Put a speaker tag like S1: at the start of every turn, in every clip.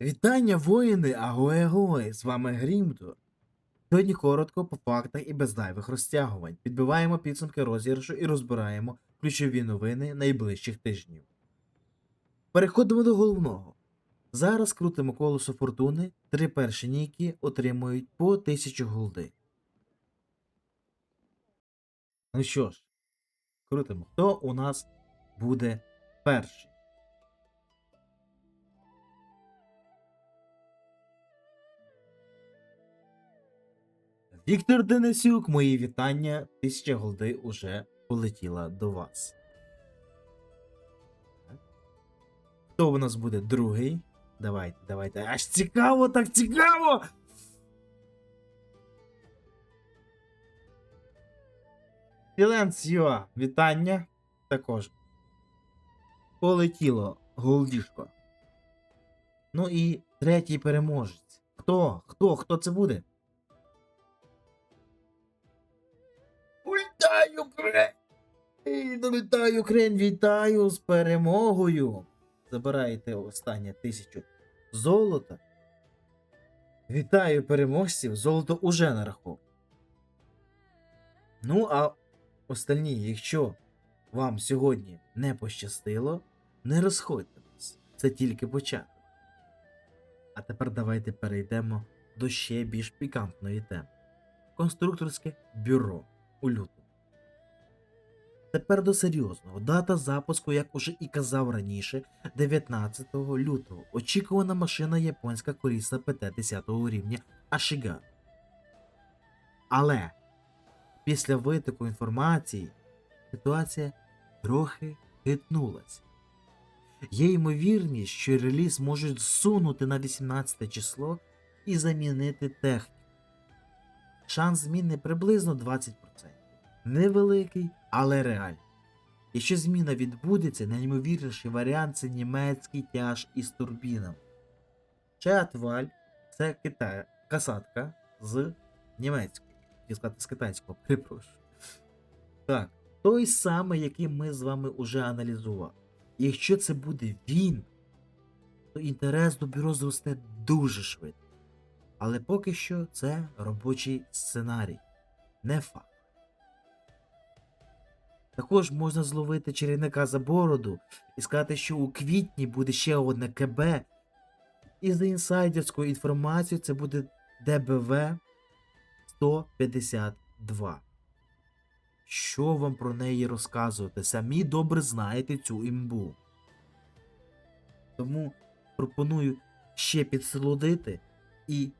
S1: Вітання, воїни! Агой-агой! З вами Грімдор. Сьогодні коротко по фактах і без зайвих розтягувань. Підбиваємо підсумки розіграшу і розбираємо ключові новини найближчих тижнів. Переходимо до головного. Зараз крутимо колесо фортуни. Три перші ніки отримують по 1000 голди. Ну що ж, крутимо. Хто у нас буде перший? Віктор Денисюк, мої вітання. Тисяча голди уже полетіла до вас. Хто у нас буде другий? Давайте, давайте. Аж цікаво, так цікаво! Філенсіо, вітання. Також. Полетіло голдішко. Ну і третій переможець. Хто? Хто? Хто це буде? Вітаю, Крен! Вітаю, Крен, вітаю з перемогою. Забираєте останнє тисячу золота. Вітаю переможців, золото уже на. Ну, а остальні, якщо вам сьогодні не пощастило, не розходьтесь. Це тільки початок. А тепер давайте перейдемо до ще більш пікантної теми. Конструкторське бюро у лютому. Тепер до серйозного. Дата запуску, як уже і казав раніше, 19 лютого. Очікувана машина японська корісна ПТ 10 рівня Ашига. Але після витоку інформації ситуація трохи хитнулася. Є ймовірність, що реліз можуть зсунути на 18 число і замінити техніку. Шанс зміни приблизно 20%. Невеликий, але реальний. Якщо зміна відбудеться, найімовірніший варіант це німецький тяж із турбінами. Чатваль це Китай, касатка з німецького. Сказати з китайського, перепрошую. Так, той самий, який ми з вами уже аналізували. Якщо це буде він, то інтерес до бюро зросте дуже швидко. Але поки що це робочий сценарій, не факт. Також можна зловити чарівника за бороду і сказати, що у квітні буде ще одне КБ. І за інсайдерською інформацією це буде ДБВ 152. Що вам про неї розказувати? Самі добре знаєте цю імбу. Тому пропоную ще підсолодити і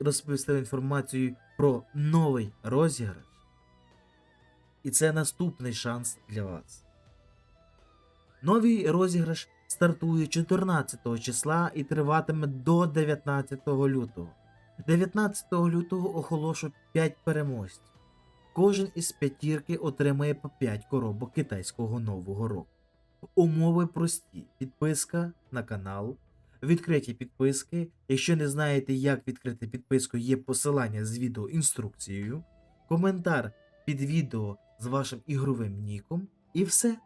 S1: розповісти інформацію про новий розіграш. І це наступний шанс для вас. Новий розіграш стартує 14 числа і триватиме до 19 лютого. 19 лютого оголошу 5 переможців. Кожен із п'ятірки отримає по 5 коробок китайського нового року. Умови прості: підписка на канал, відкриті підписки. Якщо не знаєте, як відкрити підписку, є посилання з відеоінструкцією, коментар під відео з вашим ігровим ніком, і все.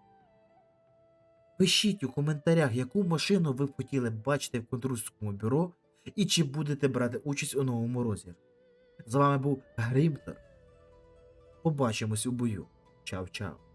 S1: Пишіть у коментарях, яку машину ви б хотіли бачити в конструкторському бюро і чи будете брати участь у новому розіграші. З вами був Грімтер. Побачимось у бою. Чао-чао.